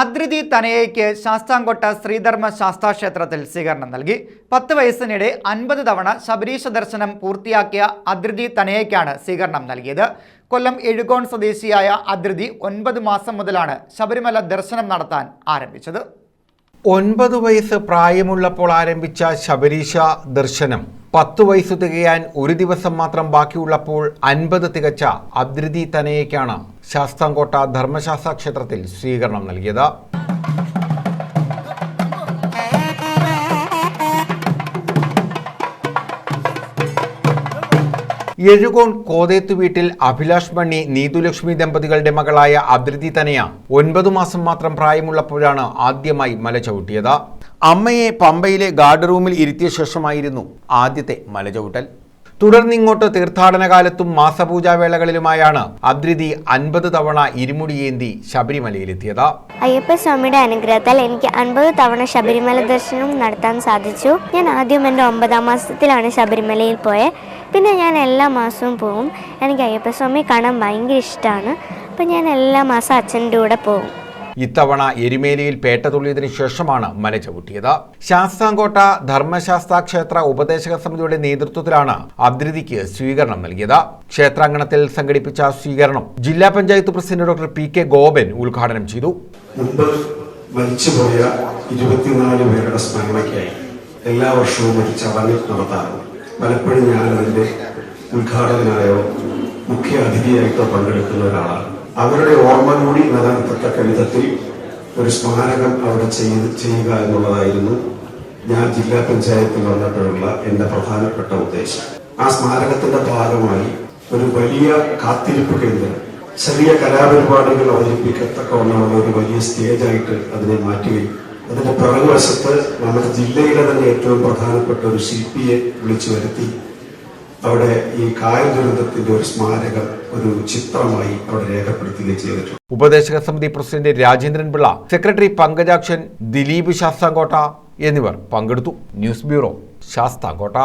അദ്രിതി തനയയ്ക്ക് ശാസ്താംകോട്ട ശ്രീധർമ്മ ശാസ്താക്ഷേത്രത്തിൽ സ്വീകരണം നൽകി. പത്ത് വയസ്സിനിടെ അൻപത് തവണ ശബരീശ ദർശനം പൂർത്തിയാക്കിയ അദ്രിതി തനയയ്ക്കാണ് സ്വീകരണം നൽകിയത്. കൊല്ലം എഴുകോൺ സ്വദേശിയായ അദ്രിതി ഒൻപത് മാസം മുതലാണ് ശബരിമല ദർശനം നടത്താൻ ആരംഭിച്ചത്. ഒൻപത് വയസ്സ് പ്രായമുള്ളപ്പോൾ ആരംഭിച്ച ശബരീശ ദർശനം പത്ത് വയസ്സ് തികയാൻ ഒരു ദിവസം മാത്രം ബാക്കിയുള്ളപ്പോൾ അൻപത് തികച്ച അദ്രിതി തനയയ്ക്കാണ് ശാസ്താംകോട്ട ധർമ്മശാസ്ത്ര ക്ഷേത്രത്തിൽ സ്വീകരണം നൽകിയത്. എഴുകോൺ കോതേത്തു വീട്ടിൽ അഭിലാഷ് മണി നീതുലക്ഷ്മി ദമ്പതികളുടെ മകളായ അദ്രിതി തനയ ഒൻപതു മാസം മാത്രം പ്രായമുള്ളപ്പോഴാണ് ആദ്യമായി മല ചവിട്ടിയത്. അമ്മയെ പമ്പയിലെ ഗാർഡ് റൂമിൽ ഇരുത്തിയ ശേഷമായിരുന്നു ആദ്യത്തെ മല ചവിട്ടൽ. തുടർന്നിങ്ങോട്ട് തീർത്ഥാടന കാലത്തും മാസപൂജാവേളകളിലുമായാണ് അദ്രിതി അൻപത് തവണ ഇരുമുടിയേന്തി ശബരിമലയിലെത്തിയത്. അയ്യപ്പസ്വാമിയുടെ അനുഗ്രഹത്താൽ എനിക്ക് അൻപത് തവണ ശബരിമല ദർശനം നടത്താൻ സാധിച്ചു. ഞാൻ ആദ്യം എന്റെ ഒമ്പതാം മാസത്തിലാണ് ശബരിമലയിൽ പോയത് പിന്നെ ഞാൻ എല്ലാ മാസവും പോകും എനിക്ക് അയ്യപ്പസ്വാമി കാണാൻ ഭയങ്കര ഇഷ്ടമാണ് അപ്പം ഞാൻ എല്ലാ മാസം അച്ഛന്റെ കൂടെ പോകും ഇത്തവണ എരുമേലിയിൽ പേട്ട തുള്ളിയതിനു ശേഷമാണ് മല ചവിട്ടിയത്. ശാസ്താംകോട്ട ധർമ്മശാസ്ത്ര ക്ഷേത്ര ഉപദേശക സമിതിയുടെ നേതൃത്വത്തിലാണ് അദ്രിതിക്ക് സ്വീകരണം നൽകിയത്. ക്ഷേത്രാങ്കണത്തിൽ സംഘടിപ്പിച്ച സ്വീകരണം ജില്ലാ panchayat president doctor P K Gopan ഉദ്ഘാടനം ചെയ്തു. മരിച്ചുപോയ ഇരുപത്തിനാല് പേരുടെ സ്മരണയ്ക്കായി എല്ലാ വർഷവും ഒരു ചടങ്ങ് നടത്താറുണ്ട്. പലപ്പോഴും ഞാൻ അതിന്റെ ഉദ്ഘാടകനായോ മുഖ്യ അതിഥിയായിട്ടോ പങ്കെടുക്കുന്ന ഒരാളാണ്. അവരുടെ ഓർമ്മ കൂടി നിലനിർത്തത്തക്ക വിധത്തിൽ ഒരു സ്മാരകം അവിടെ ചെയ്ത് ചെയ്യുക എന്നുള്ളതായിരുന്നു ഞാൻ ജില്ലാ പഞ്ചായത്തിൽ വന്നിട്ടുള്ള എന്റെ പ്രധാനപ്പെട്ട ഉദ്ദേശം. ആ സ്മാരകത്തിന്റെ ഭാഗമായി ഒരു വലിയ കാത്തിരിപ്പ് കേന്ദ്രം ചെറിയ കലാപരിപാടികൾ അവതരിപ്പിക്കത്തക്കവണ്ണമുള്ള ഒരു വലിയ സ്റ്റേജായിട്ട് അതിനെ മാറ്റുകയും അതിന്റെ പിറകുവശത്ത് നമ്മുടെ ജില്ലയിലെ തന്നെ ഏറ്റവും പ്രധാനപ്പെട്ട ഒരു ശില്പിയെ വിളിച്ചു വരുത്തി. അവിടെ ഈ കായൽ ദുരന്തത്തിന്റെ ഒരു സ്മാരകം ഒരു ചിത്രമായി അവിടെ രേഖപ്പെടുത്തുകയും ചെയ്തിട്ടുണ്ട്. ഉപദേശക സമിതി പ്രസിഡന്റ് രാജേന്ദ്രൻ പിള്ള സെക്രട്ടറി പങ്കജാക്ഷൻ ദിലീപ് ശാസ്താംകോട്ട എന്നിവർ പങ്കെടുത്തു. News bureau Sasthamcotta.